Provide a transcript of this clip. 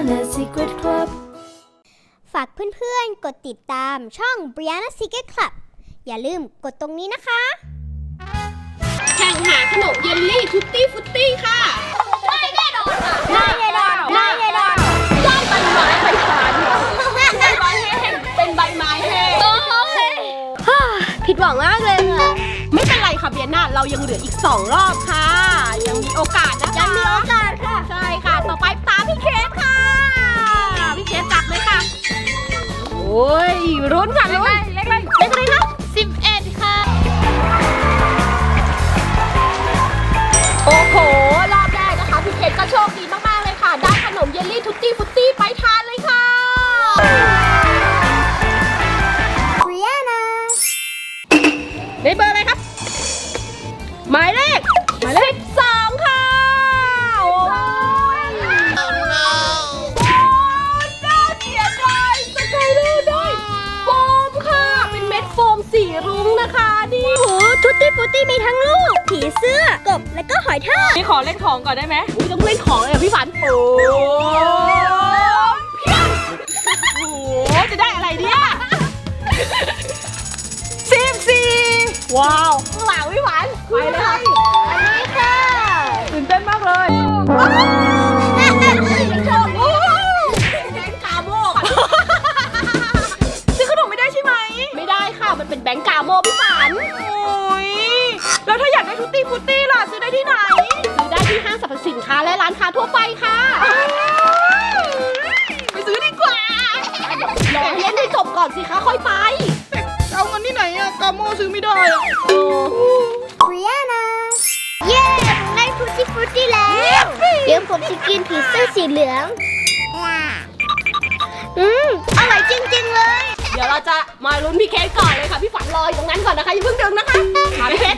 Brianna's Secret Club. ฝากเพื่อนๆ กดติดตามช่อง Brianna Secret Club อย่าลืมกดตรงนี้นะคะ แข่งหาขนมเยลลี่ทุตตี้ฟุตตี้ค่ะได้แน่นอนค่ะได้แน่นอนได้แน่นอนได้ใบไม้ใบทานค่ะใบไม้แห้งเป็นใบไม้แห้งผิดหวังมากเลยค่ะไม่เป็นไรค่ะเบียนาเรายังเหลืออีก 2 รอบค่ะ ยังมีโอกาสนะคะยังมีโอกาสค่ะ ใช่ค่ะ รุ้นค่ะรุ้นเล็กเลยเล็กเลยนะสิบเอ็ดค่ะ โอ้โห รอบแรกนะคะพี่เคสก็โชคดีมาก ๆ เลยค่ะ ได้ขนมเยลลี่ทุตตี้ฟุตตี้ไปทานเลยค่ะ Brianna ได้เบอร์อะไรครับ หมายเลข มีทั้งลูก ผีเสื้อกบและก็หอยทากนี่ขอเล่นของก่อนได้ไหมอุ้ยต้องเล่นของเลยเหรอพี่ฝัน โอ้เพียงโอ้โหจะได้อะไรเนี่ยสิบสี่ว้าวข้างหลังพี่ฝันไปเลย ทุตตี้ฟุตตี้ล่ะซื้อได้ที่ไหน ซื้อได้ที่ห้างสรรพสินค้าและร้านค้าทั่วไปค่ะ ไปซื้อดีกว่า รอเล่นให้จบก่อนสิคะค่อยไป เอาเงินที่ไหนอะกาโมซื้อไม่ได้อะ Brianna เย้ผมได้ทุตตี้ฟุตตี้แล้ว เดี๋ยวผมจะกินผีเสื้อสีเหลือง อืมอร่อยจริงๆเลย เดี๋ยวเราจะมาลุ้นพี่เคสก่อนเลยค่ะ พี่ฝันรออยู่ตรงนั้นก่อนนะคะอย่าเพิ่งดึงนะคะมาพี่เคส